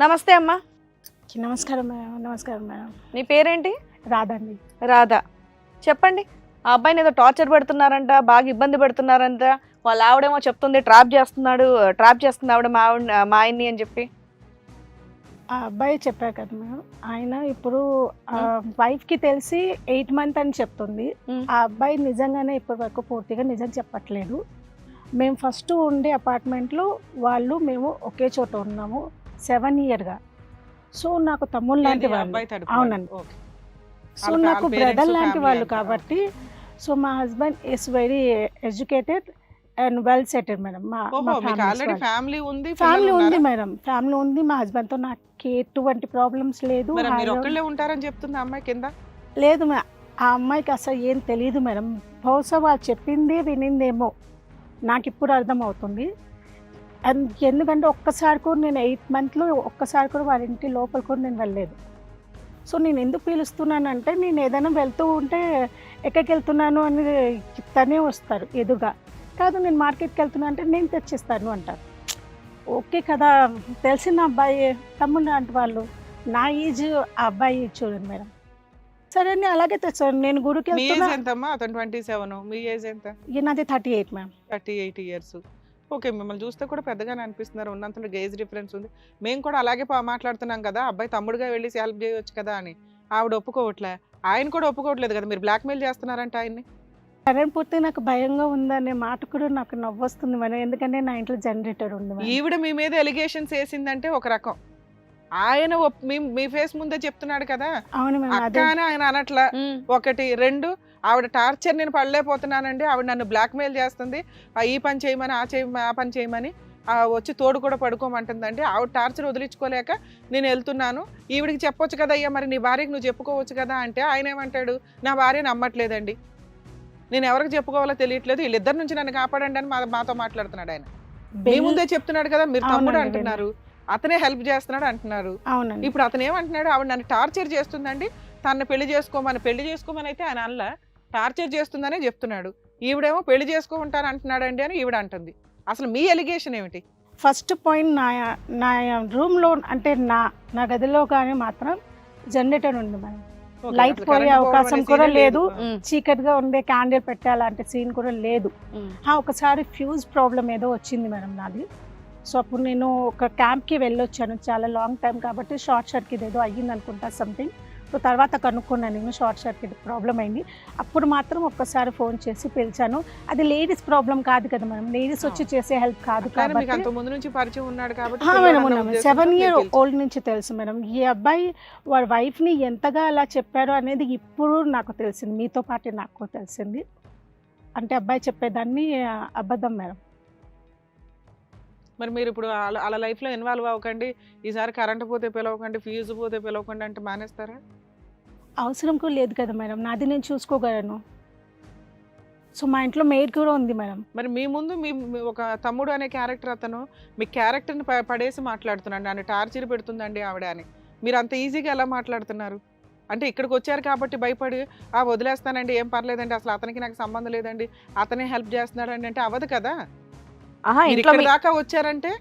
నమస్తే అమ్మా. నమస్కారం మేడం నమస్కారం మేడం. నీ పేరేంటి? రాదండి రాధా. చెప్పండి ఆ అబ్బాయిని ఏదో టార్చర్ పెడుతున్నారంట బాగా ఇబ్బంది పెడుతున్నారంట వాళ్ళ ఆవిడేమో చెప్తుంది ట్రాప్ చేస్తున్నాడు ట్రాప్ చేస్తుంది ఆవిడ మా ఆవిడ మా ఆయన్ని అని చెప్పి. ఆ అబ్బాయి చెప్పారు కదా మేడం ఆయన ఇప్పుడు వైఫ్కి తెలిసి ఎయిట్ మంత్ అని చెప్తుంది. ఆ అబ్బాయి నిజంగానే ఇప్పటి వరకు పూర్తిగా నిజం చెప్పట్లేదు. మేము ఫస్ట్ ఉండే అపార్ట్మెంట్లో వాళ్ళు మేము ఒకే చోట ఉన్నాము. సెవెన్ ఇయర్గా. సో నాకు తమ్ముళ్ళు లాంటి వాళ్ళు. అవునండి. సో నాకు బ్రదర్ లాంటి వాళ్ళు. కాబట్టి సో మా husband is very educated and well settled madam. మా ఫ్యామిలీ ఉంది ఫ్యామిలీ ఉంది? మేడం. ఫ్యామిలీ ఉంది మా హస్బెండ్తో నాకు ఎటువంటి ప్రాబ్లమ్స్ లేదు. ఉంటారని చెప్తుంది అమ్మాయి కింద? లేదు మే ఆ అమ్మాయికి అసలు ఏం తెలియదు మేడం. బహుశా వాళ్ళు చెప్పింది వినిందేమో. నాకు ఇప్పుడు అర్థమవుతుంది. అండ్ ఎందుకంటే ఒక్కసారి కూడా నేను ఎయిట్ మంత్లో ఒక్కసారి కూడా వాళ్ళ ఇంటి లోపల కూడా నేను వెళ్ళలేదు. సో నేను ఎందుకు పిలుస్తున్నానంటే నేను ఏదైనా వెళ్తూ ఉంటే ఎక్కడికి వెళ్తున్నాను అని చెప్తానే వస్తారు ఎదురుగా. కాదు నేను మార్కెట్కి వెళ్తున్నా అంటే నేను తెచ్చిస్తాను అంటారు. ఓకే కదా తెలిసిన అబ్బాయి తమ్ముడు లాంటి వాళ్ళు. నా ఏజ్ ఆ అబ్బాయి చూడండి మేడం. సరే నేను అలాగే తెచ్చాను. నేను గుడికి వెళ్తున్నా అతను ట్వంటీ సెవెన్. మీ ఏజ్ ఎంత? నాది thirty eight ma'am. Thirty eight years. Okay మిమ్మల్ని చూస్తే కూడా పెద్దగానే అనిపిస్తున్నారు. ఉన్నంతలో ఏజ్ డిఫరెన్స్ ఉంది. మేము కూడా అలాగే మాట్లాడుతున్నాం కదా అబ్బాయి తమ్ముడుగా వెళ్ళి హెల్ప్ చేయొచ్చు కదా అని. ఆవిడ ఒప్పుకోవట్లే. ఆయన కూడా ఒప్పుకోవట్లేదు కదా మీరు బ్లాక్మెయిల్ చేస్తున్నారంట ఆయన్ని? కరెంట్ పూర్తి నాకు భయంగా ఉందనే మాట కూడా నాకు నవ్వొస్తుంది మేడం ఎందుకంటే నా ఇంట్లో జనరేటర్ ఉంది. ఈవిడ మీ మీద ఎలిగేషన్స్ వేసిందంటే ఒక రకం. ఆయన మీ మీ ఫేస్ ముందే చెప్తున్నాడు కదా. అవును ఆయన అనట్లా. ఒకటి రెండు ఆవిడ టార్చర్ నేను పడలేకపోతున్నానండి. ఆవిడ నన్ను బ్లాక్మెయిల్ చేస్తుంది. ఈ పని చేయమని ఆ చేయమని ఆ పని చేయమని వచ్చి తోడు కూడా పడుకోమంటుందండి. ఆవిడ టార్చర్ వదిలించుకోలేక నేను వెళ్తున్నాను. ఈవిడికి చెప్పొచ్చు కదా అయ్యా మరి నీ భార్యకి నువ్వు చెప్పుకోవచ్చు కదా అంటే ఆయన ఏమంటాడు నా భార్య నమ్మట్లేదండి. నేను ఎవరికి చెప్పుకోవాలో తెలియట్లేదు. వీళ్ళిద్దరి నుంచి నన్ను కాపాడండి అని మా- మాతో మాట్లాడుతున్నాడు ఆయన. మీ ముందే చెప్తున్నాడు కదా మీరు తమ్ముడు అంటున్నారు. అతనే హెల్ప్ చేస్తున్నాడు అంటున్నారు. ఇప్పుడు అతను ఏమంటున్నాడు ఆవిడ నన్ను టార్చర్ చేస్తుందండి. తనని పెళ్ళి చేసుకోమని పెళ్ళి చేసుకోమని అయితే ఆయన అనలా. టార్చర్ చేస్తుందనే చెప్తున్నాడు. ఈవిడేమో పెళ్ళి చేసుకోమంటాను అంటున్నాడండి అని ఈవిడ అంటుంది అసలు మీ ఎలిగేషన్ ఏమిటి? ఫస్ట్ పాయింట్ నా నా రూమ్లో అంటే నా నా గదిలో కానీ మాత్రం జనరేటర్ ఉంది మేడం. అసలు పోయే అవకాశం కూడా లేదు. చీకటిగా ఉండే క్యాండిల్ పెట్టాలంటే సీన్ కూడా లేదు. ఒకసారి ఫ్యూజ్ ప్రాబ్లం ఏదో వచ్చింది మేడం నాది. సో అప్పుడు నేను ఒక క్యాంప్కి వెళ్ళొచ్చాను. చాలా లాంగ్ టైం కాబట్టి షార్ట్ సర్క్యూట్ ఏదో అయ్యింది అనుకుంటా సంథింగ్ సో తర్వాత కనుక్కున్నాను నేను షార్ట్ సర్క్యూట్ ప్రాబ్లం అయింది. అప్పుడు మాత్రం ఒక్కసారి ఫోన్ చేసి పిలిచాను. అది లేడీస్ ప్రాబ్లం కాదు కదా మేడం. లేడీస్ వచ్చి చేసే హెల్ప్ కాదు కాబట్టి అంత ముందు నుంచి పరిచయం ఉన్నాడు కాబట్టి ఆ, మేడం పిల్లవాడన్న ఉన్నాం ఉద్దేశంతో సెవెన్ ఇయర్. ఓల్డ్ నుంచి తెలుసు మేడం. ఈ అబ్బాయి వాడి వైఫ్ని ఎంతగా అలా చెప్పారు అనేది ఇప్పుడు నాకు తెలిసింది. మీతో పాటు నాకు తెలిసింది. అంటే అబ్బాయి చెప్పేదాన్ని అబద్ధం మేడం. మరి మీరు ఇప్పుడు వాళ్ళ- వాళ్ళ లైఫ్లో ఇన్వాల్వ్ అవ్వకండి. ఈసారి కరెంట్ పోతే పిలవకండి ఫ్యూజ్ పోతే పిలవకండి అంటే మానేస్తారా? అవసరం కూడా లేదు కదా మేడం. నాది నేను చూసుకోగలను. సో మా ఇంట్లో మెయిడ్ కూడా ఉంది మేడం. మరి మీ ముందు మీ మీ ఒక తమ్ముడు అనే క్యారెక్టర్ అతను మీ క్యారెక్టర్ని ప- పడేసి మాట్లాడుతున్నాడు. నన్ను టార్చర్ పెడుతుందండి ఆవిడ అని. మీరు అంత ఈజీగా ఎలా మాట్లాడుతున్నారు? అంటే ఇక్కడికి వచ్చారు కాబట్టి భయపడి ఆ వదిలేస్తానండి ఏం పర్లేదండి అసలు అతనికి నాకు సంబంధం లేదండి అతనే హెల్ప్ చేస్తున్నాడు అంటే అవ్వదు కదా. ఆహా మీరు ఇంట్లో ఇక్కడ దాకా వచ్చారంటే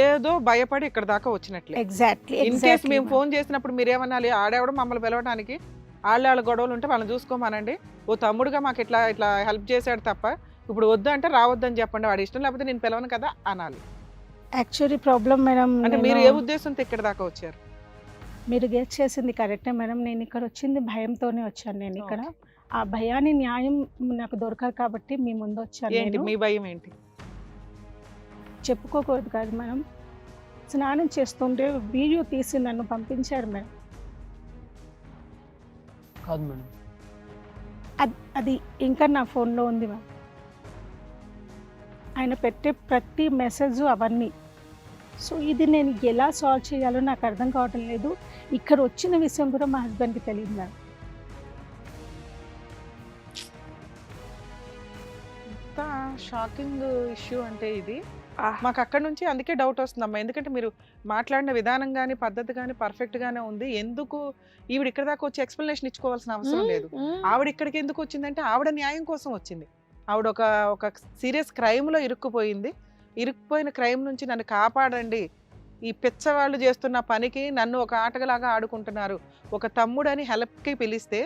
ఏదో భయపడి ఇక్కడ దాకా వచ్చినట్లే. ఎగ్జాక్ట్లీ ఇన్ కేస్ మేము ఫోన్ చేసినప్పుడు మీరు ఏమనాలి ఆడేవాడు మమ్మల్ని పిలవడానికి వాళ్ళ వాళ్ళ గొడవలు ఉంటే వాళ్ళని చూసుకోమానండి. ఓ తమ్ముడుగా మాకు ఇట్లా ఇట్లా హెల్ప్ చేశాడు తప్ప ఇప్పుడు వద్దు అంటే రావద్దని చెప్పండి. వాడి ఇష్టం లేకపోతే నేను పిలవను కదా అనాలి. యాక్చువల్లీ ప్రాబ్లం మేడం అంటే మీరు ఏ ఉద్దేశంతో ఇక్కడ దాకా వచ్చారు? మీరు గెస్ చేసింది కరెక్టే మేడం నేను ఇక్కడ వచ్చింది భయంతోనే వచ్చాను నేను ఇక్కడ. ఆ భయాన్ని న్యాయం నాకు దొరకదు కాబట్టి మీ ముందు వచ్చాను మీ భయం ఏంటి? చెప్పుకోకూడదు కాదు మేడం. స్నానం చేస్తుంటే వీడియో తీసి నన్ను పంపించారు మేడం. కాదు మేడం. అది అది ఇంకా నా ఫోన్లో ఉంది మ్యామ్ ఆయన పెట్టే ప్రతి మెసేజ్ అవన్నీ. సో ఇది నేను ఎలా సాల్వ్ చేయాలో నాకు అర్థం కావటం లేదు. ఇక్కడ వచ్చిన విషయం కూడా మా హస్బెండ్కి తెలియదు మేడం. షాకింగ్ ఇష్యూ అంటే ఇది. మాకు అక్కడ నుంచి అందుకే డౌట్ వస్తుందమ్మా. ఎందుకంటే మీరు మాట్లాడిన విధానం కానీ పద్ధతి కానీ పర్ఫెక్ట్ గానే ఉంది. ఎందుకు ఈవిడ ఇక్కడ దాకా వచ్చి ఎక్స్ప్లెనేషన్ ఇచ్చుకోవాల్సిన అవసరం లేదు. ఆవిడ ఇక్కడికి ఎందుకు వచ్చిందంటే ఆవిడ న్యాయం కోసం వచ్చింది. ఆవిడ ఒక ఒక సీరియస్ క్రైమ్లో ఇరుక్కుపోయింది. ఇరుక్కుపోయిన క్రైమ్ నుంచి నన్ను కాపాడండి. ఈ పిచ్చవాళ్ళు చేస్తున్న పనికి నన్ను ఒక ఆటగలాగా ఆడుకుంటున్నారు. ఒక తమ్ముడని హెల్ప్కి పిలిస్తే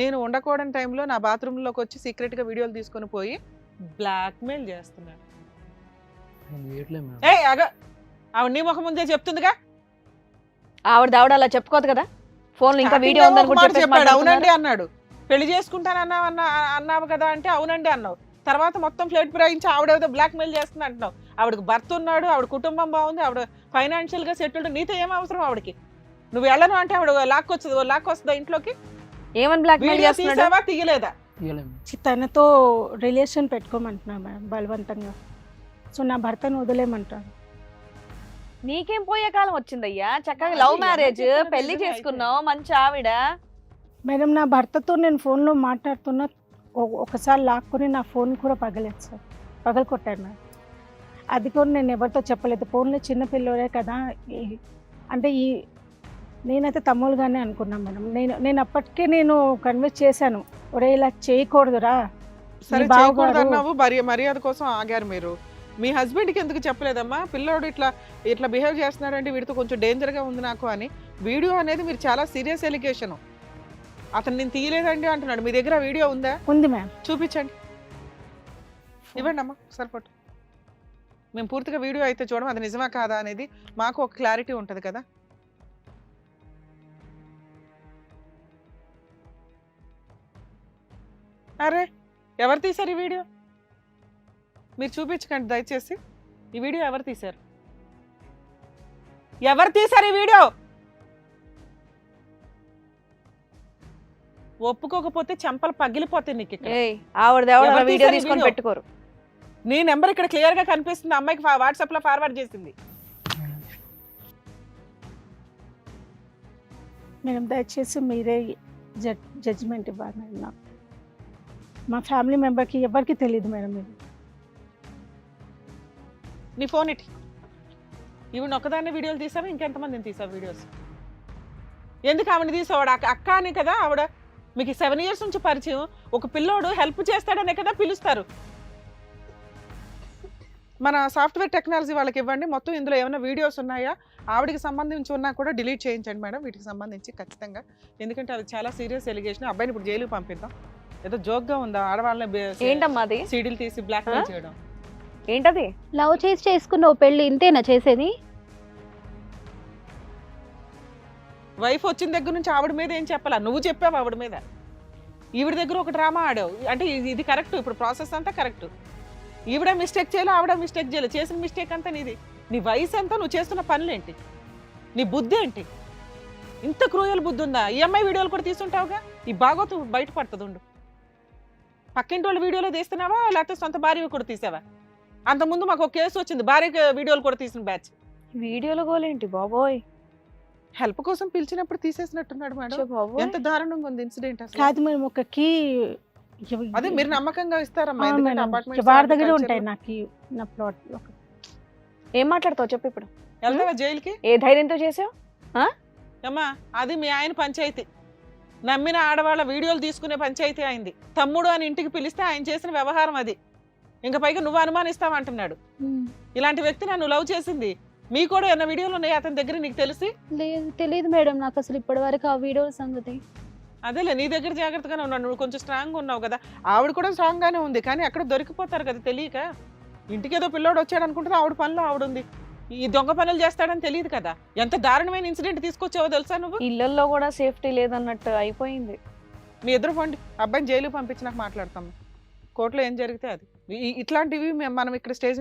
నేను ఉండకూడని టైంలో నా బాత్రూంలోకి వచ్చి సీక్రెట్గా వీడియోలు తీసుకొని పోయి బ్లాక్మెయిల్ చేస్తున్నాడు. ఏ అగ ఆవిడ నీ ముఖం ముందే చెప్తుందిగా. ఆవిడ దావిడ అలా చెప్పుకోదు కదా? ఫోన్ ఇంకా వీడియో ఉందని కూడా చెప్పాడు అవునండి. అన్నాడు. పెళ్ళి చేసుకుంటాను అన్నావు అన్నా అన్నావు కదా అంటే అవునండి అన్నావు. తర్వాత మొత్తం ఫ్లైట్ ప్రయాణించి ఆవిడ ఏదో బ్లాక్ మెయిల్ చేస్తుంది అంటున్నావు. ఆవిడకి భర్త ఉన్నాడు ఆవిడ కుటుంబం బాగుంది ఆవిడ ఫైనాన్షియల్గా సెటిల్డ్ నీతో ఏం అవసరం ఆవిడకి? నువ్వు వెళ్ళను అంటే ఆవిడ లాక్కొచ్చదు లాక్కొస్తుందా ఇంట్లోకి? ఏమని బ్లాక్ మెయిల్ తీసావా తీయలేదా? తనతో రిలేషన్ పెట్టుకోమంటున్నా మేడం బలవంతంగా. సో నా భర్తను వదిలేమంటాను నీకేం పోయే కాలం వచ్చిందయ్యా? చక్కగా లవ్ మ్యారేజ్ పెళ్ళి చేసుకున్నావు మంచి ఆవిడ. మేడం నా భర్తతో నేను ఫోన్లో మాట్లాడుతున్నా ఒ- ఒకసారి లాక్కుని నా ఫోన్ కూడా పగలేదు సార్. పగలు కొట్టాను మేడం. అది కూడా నేను ఎవరితో చెప్పలేదు. ఫోన్లో చిన్న పిల్లోడే కదా అంటే ఈ నేనైతే తమ్ముడుగానే అనుకున్నాను మేడం. నేను నేను అప్పటికే నేను కన్విన్స్ చేశాను. ఒరే ఇలా చేయకూడదురా. సరే చేయకూడదు అన్నావు మరి- మర్యాద కోసం ఆగారు మీరు. మీ హస్బెండ్కి ఎందుకు చెప్పలేదమ్మా? పిల్లోడు ఇట్లా ఇట్లా బిహేవ్ చేస్తున్నాడంటే వీడితో కొంచెం డేంజర్గా ఉంది నాకు అని. వీడియో అనేది మీరు చాలా సీరియస్ ఎలిగేషన్ అతను నేను తీయలేదండి అంటున్నాడు. మీ దగ్గర వీడియో ఉందా? ఉంది మ్యామ్. చూపించండి. ఇవ్వండి అమ్మా సరిపోటు మేము పూర్తిగా వీడియో అయితే చూడడం అది నిజమా కాదా అనేది మాకు ఒక క్లారిటీ ఉంటుంది కదా. అరే ఎవరు తీశారు ఈ వీడియో? మీరు చూపించకండి దయచేసి. ఈ వీడియో ఎవరు తీశారు? ఎవరు తీశారు ఈ వీడియో? ఒప్పుకోకపోతే చెంపలు పగిలిపోతాయి నీకు ఇక్కడ. ఆవిడ వీడియో తీసుకొని? పెట్టుకోరు. నీ నెంబర్ ఇక్కడ క్లియర్గా కనిపిస్తుంది. అమ్మాయికి వాట్సాప్లో ఫార్వర్డ్ చేసింది. మేడం దయచేసి మీరే జడ్ జడ్జిమెంట్ ఇవ్వాలి నాకు. మా ఫ్యామిలీ మెంబర్కి ఎవరికి తెలియదు మేడం ఇది. నీ ఫోన్ ఇటు. ఈవిడ ఒక్కదాన్ని వీడియోలు తీసావా? ఇంకెంతమందిని తీసావు వీడియోస్? ఎందుకు ఆవిడ తీసావాడు అక్క అని కదా ఆవిడ. మీకు సెవెన్ ఇయర్స్ నుంచి పరిచయం. ఒక పిల్లోడు హెల్ప్ చేస్తాడనే కదా పిలుస్తారు. మన సాఫ్ట్వేర్ టెక్నాలజీ వాళ్ళకి ఇవ్వండి. మొత్తం ఇందులో ఏమైనా వీడియోస్ ఉన్నాయా? ఆవిడకి సంబంధించి ఉన్నా కూడా డిలీట్ చేయించండి మేడం. వీటికి సంబంధించి ఖచ్చితంగా. ఎందుకంటే అది చాలా సీరియస్ ఎలిగేషన్ అబ్బాయిని ఇప్పుడు జైలుకి పంపిద్దాం. ఏదో జోక్గా ఉందా? ఆడవాళ్ళని ఏంటమ్మా అది? సీడీలు తీసి బ్లాక్ ఆ? చేయడం. ఏంటది? లవ్ చేసి చేసుకున్నావు పెళ్ళి ఇంతేనా చేసేది? వైఫ్ వచ్చిన దగ్గర నుంచి ఆవిడ మీద ఏం చెప్పాలా? నువ్వు చెప్పావు ఆవిడ మీద. ఈవిడ దగ్గర ఒక డ్రామా ఆడావు. అంటే ఇది- ఇది కరెక్ట్ ఇప్పుడు ప్రాసెస్ అంతా కరెక్ట్ ఈవిడ మిస్టేక్ చేయలే ఆవిడ మిస్టేక్ చేయలే. చేసిన మిస్టేక్ అంతా నీది. నీ వయసు ఎంత? నువ్వు చేస్తున్న పనులేంటి? నీ బుద్ధి ఏంటి? ఇంత క్రూయల్ బుద్ధి ఉందా? ఈ అమ్మాయి వీడియోలు కూడా తీసుంటావుగా ఈ బాగోతు బయటపడుతుంది ఉండు. పక్కింటి వాళ్ళ వీడియోలో తీస్తున్నావా? లేకపోతే సొంత భార్య కూడా తీసావా? అంతకుముందు మాకు ఒక కేసు వచ్చింది భార్య వీడియోలు కూడా తీసిన బ్యాచ్. వీడియోలో గోలేంటి బాబోయ్. హెల్ప్ కోసం పిలిచినప్పుడు తీసేసినట్టున్నాడు మేడం. ఎంత దారుణంగా ఉంది ఇన్సిడెంట్ కాదు మేము ఒక కీ అదే మీరు నమ్మకంగా ఇస్తారమ్మా వారి దగ్గర ఉంటాయి. నాకు నా ప్లాట్ ఏం మాట్లాడతావు చెప్పు ఇప్పుడు? వెళ్తావా జైలుకి? ఏ ధైర్యంతో చేసావు? అమ్మా అది మీ ఆయన పంచాయతీ. నమ్మిన ఆడవాళ్ళ వీడియోలు తీసుకునే పంచాయతీ అయింది. తమ్ముడు అని ఇంటికి పిలిస్తే ఆయన చేసిన వ్యవహారం అది. ఇంకా పైగా నువ్వు అనుమానిస్తావంటున్నాడు ఇలాంటి వ్యక్తి నన్ను లవ్ చేసింది. మీ కూడా ఏమైనా వీడియోలు ఉన్నాయి అతని దగ్గర నీకు తెలిసి? లేదు తెలియదు మేడం నాకు అసలు ఇప్పటి వరకు ఆ వీడియో సంగతి. అదేలే నీ దగ్గర జాగ్రత్తగానే ఉన్నావు నువ్వు కొంచెం స్ట్రాంగ్ ఉన్నావు కదా. ఆవిడ కూడా స్ట్రాంగ్ గానే ఉంది కానీ అక్కడ దొరికిపోతారు కదా తెలియక. ఇంటికి ఏదో పిల్లోడు వచ్చాడు అనుకుంటే ఆవిడ పనిలో ఆవిడ ఉంది. ఈ దొంగ పనులు చేస్తాడని తెలియదు కదా? ఎంత దారుణమైన ఇన్సిడెంట్ తీసుకొచ్చావో తెలుసా నువ్వు? ఇళ్ళల్లో కూడా సేఫ్టీ లేదన్నట్టు అయిపోయింది. మీ ఎదురు పండి అబ్బాయిని జైలుకి పంపించి నాకు మాట్లాడతాము కోర్టులో ఏం జరిగితే అది. ఇట్లాంటివి మనం ఇక్కడ స్టేజ్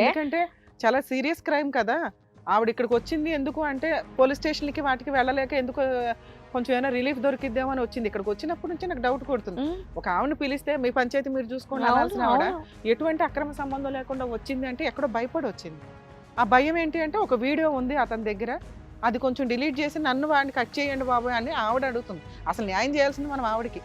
ఎందుకంటే చాలా సీరియస్ క్రైమ్ కదా. ఆవిడ ఇక్కడికి వచ్చింది ఎందుకు అంటే పోలీస్ స్టేషన్కి వాటికి వెళ్ళలేక ఎందుకు కొంచెం ఏమైనా రిలీఫ్ దొరికిద్దామో అని వచ్చింది. ఇక్కడికి వచ్చినప్పటి నుంచి నాకు డౌట్ కొడుతుంది. ఒక ఆవిడని పిలిస్తే మీ పంచాయతీ మీరు చూసుకోండి అనాల్సిన ఆవిడ. ఎటువంటి అక్రమ సంబంధం లేకుండా వచ్చింది అంటే ఎక్కడో భయపడి వచ్చింది. ఆ భయం ఏంటి అంటే ఒక వీడియో ఉంది అతని దగ్గర. అది కొంచెం డిలీట్ చేసి నన్ను వాడిని కట్ చేయండి బాబు అని ఆవిడ అడుగుతుంది. అసలు న్యాయం చేయాల్సింది మనం ఆవిడకి.